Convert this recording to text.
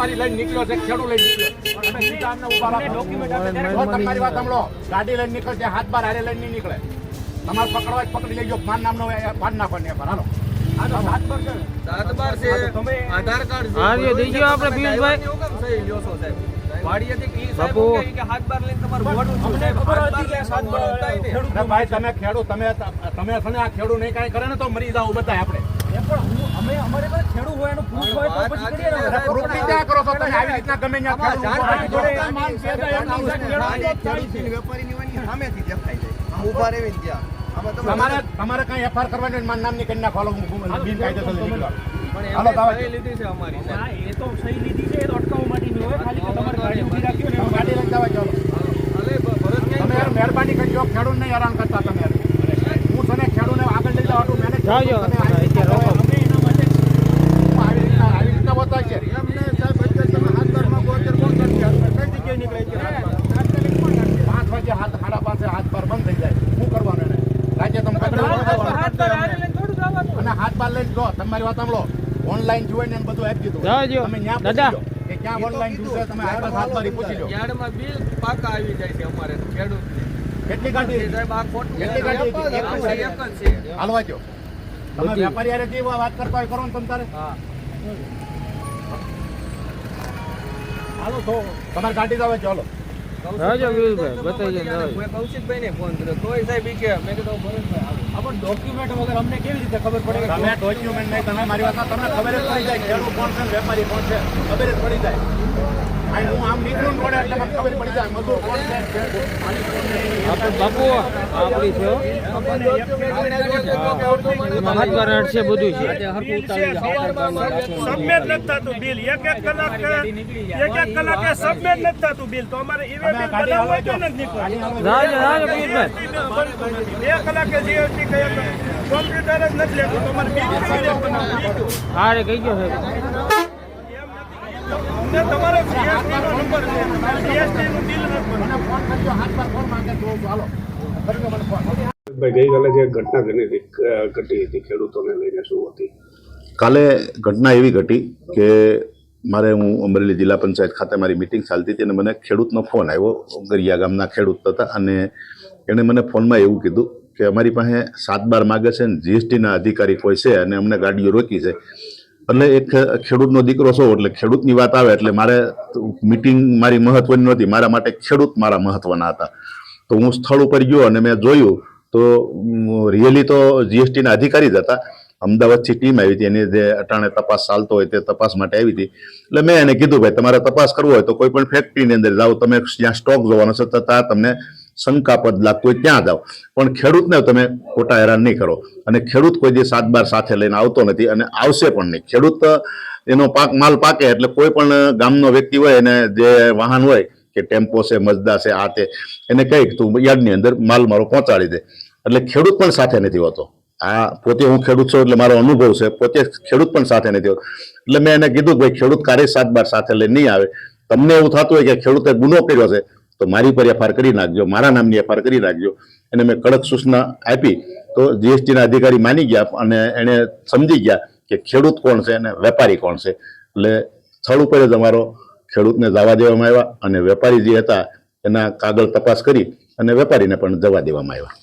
વેપારી લઈને નીકળ્યો છે ખેડૂત લઈને નીકળ્યો તમે સીધા અમને ઊભા રાખો. તમારી વાત સાંભળો ગાડી લઈને નીકળશે હાથ બાર હારે લઈને નહીં નીકળે. તમારે પકડવા પકડી લેજો માન નામનો પાન નાખો ને પર હાલો. આધાર કાર્ડ બાપુ. ભાઈ તમે ખેડૂત તમે તમે છે ને આ ખેડૂત નહીં કાંઈ કરે ને તો મરી જાવ બધા આપણે. વાત સાચી છે, અરે સાહેબ. પ્રૂફની ક્યાં કરો છો તમે આવી રીતના ગમે ત્યાં ખેડૂત કરી. માન ખેડૂત. વેપારીની સામેથી દેખાય જાય ઊભા ઊભા રહેવી ત્યાં તમારે તમારે કઈ એફઆર કરવાની મારું નામની નાખો હું બિન કાયદેસર નીકળો. હાલો, એમને લીધી છે અમારી એ તો સહી લીધી છે એ તો અટકાવવા માટેની હોય ખાલી કે તમારે ગાડી ઊભી રાખી હોય ગાડી લઈને જવા ચાલો. હાલે, ભરત તમે યાર મહેરબાની કરજો ખેડૂત ને હેરાન કરતા તમે હું તને ખેડૂતને આગળ લઈ જવા મેનેજ જાજો, તમે આવી રીતના અત્યારે રોકો. તમે એના માટે જ હું આવી રીતના આવી રીતના બતાય છે એમને સાહેબ અત્યારે તમે હાથ બારમાં ગો અત્યારે કોણ કરશે કઈ જગ્યાએ નીકળે છે પાંચ વાગે હાથ સાડા પાંચે હાથ પાર બંધ થઈ જાય. શું કરવાનું એને? રાજ્ય તમે અને હાથ પાર લઈને જો તમારી વાત સાંભળો. ઓનલાઈન ને બધું આપી દીધું. તમે ત્યાં દાદા. કે ક્યાં ઓનલાઈન જોશે તમે હાથ બાર હાથ પારી પૂછી લો. યાર્ડમાં બિલ પાકા આવી જાય છે અમારે ખેડૂત. કેટલી કાઢી સાહેબ આ ખોટું કેટલી કાઢી એક જ છે. હાલવા જો તમે વેપારી હારે જે વાત કરતા હોય કરો ને તમે તારે. હા. હાલો તો તમારે કાઢી જ ચાલો જાજો વિલભાઈ બતાવી. મેં કૌશિકભાઈને ફોન કર્યો. તોય સાહેબ ઈ કે મેં કીધું ભરતભાઈ આવો. આપણ ડોક્યુમેન્ટ વગર અમને કેવી રીતે ખબર પડે કે તમે ડોક્યુમેન્ટ નહીં તમે મારી વાત તમને ખબર જ પડી જાય ખેડૂત કોણ છે ને વેપારી કોણ છે? ખબર જ પડી જાય. અને હું આમ નીકળું ને એટલે મને ખબર પડી જાય મજૂર કોણ છે. બાપુ આપણી બધું છે. સબમિટ નથી થતું બિલ. એક એક કલાક એક એક કલાકે સબમિટ નથી થતું બિલ. તો અમારે બિલ બનાવવું હાલવા હોય તો નથી પિયુષભાઈ બે કલાકે જીએસટી કોમ્પ્યુટર જ નથી લેતું. તમારે બિલ કેવી રીતે બનાવવું? કહી ગયો સાહેબ અમને તમારો જીએસટી નો નંબર છે. જીએસટી નું બિલ મને ફોન કરજો હાથ પર ફોન માંગે તો ચાલો હાલો. કરજો મને ફોન ગઈકાલે જે ઘટના બની હતી ઘટી હતી ખેડૂતોને લઈને શું હતી? કાલે ઘટના એવી ઘટી કે મારે હું અમરેલી જિલ્લા પંચાયત ખાતે મારી મિટિંગ ચાલતી હતી અને મને ખેડૂતનો ફોન આવ્યો. ગરિયા ગામના ખેડૂત હતા અને એણે મને ફોનમાં એવું કીધું કે અમારી પાસે સાત બાર માગે છે ને જીએસટીના અધિકારી કોઈ છે અને અમને ગાડીઓ રોકી છે. એટલે એક ખેડૂતનો દીકરો છો એટલે ખેડૂતની વાત આવે એટલે મારે મિટિંગ મારી મહત્વની નહોતી, મારા માટે ખેડૂત મારા મહત્વના હતા. તો હું સ્થળ ઉપર ગયો અને મેં જોયું તો રિયલી તો જીએસટીના અધિકારી જ હતા. અમદાવાદથી ટીમ આવી હતી, એની જે અટાણે તપાસ ચાલતો હોય તે તપાસ માટે આવી હતી. એટલે મેં એને કીધું, ભાઈ, તમારે તપાસ કરવો હોય તો કોઈ પણ ફેક્ટરીની અંદર જાઓ, તમે જ્યાં સ્ટોક જોવાનો છે છતાં તમને શંકાપદ લાગતું હોય ત્યાં જાઓ. પણ ખેડૂતને તમે ખોટા હેરાન નહીં કરો. અને ખેડૂત કોઈ દી સાત બાર સાથે લઈને આવતો નથી અને આવશે પણ નહીં. ખેડૂત, એનો પાક, માલ પાકે એટલે કોઈ પણ ગામનો વ્યક્તિ હોય એને જે વાહન હોય કે ટેમ્પો છે, મજદા છે, આ તે, એને કહી તું યાર્ડની અંદર માલ મારો પહોંચાડી દે. એટલે ખેડૂત પણ સાથે નથી હોતો. આ પોતે હું ખેડૂત છું એટલે મારો અનુભવ છે. પોતે ખેડૂત પણ સાથે નથી હોતો. એટલે મેં એને કીધું કે ભાઈ ખેડૂત કાર્ય સાત બાર સાથે લઈને નહીં આવે. તમને એવું થતું હોય કે ખેડૂતે ગુનો કર્યો છે તો મારી પર એફઆર કરી નાખજો, મારા નામની એફઆર કરી નાખજો. એને મેં કડક સૂચના આપી તો જીએસટીના અધિકારી માની ગયા અને એણે સમજી ગયા કે ખેડૂત કોણ છે અને વેપારી કોણ છે. એટલે સ્થળ ઉપર જ અમારો ખેડૂતને જવા દેવામાં આવ્યા અને વેપારી જે હતા એના કાગળ તપાસ કરી અને વેપારીને પણ જવા દેવામાં આવ્યા.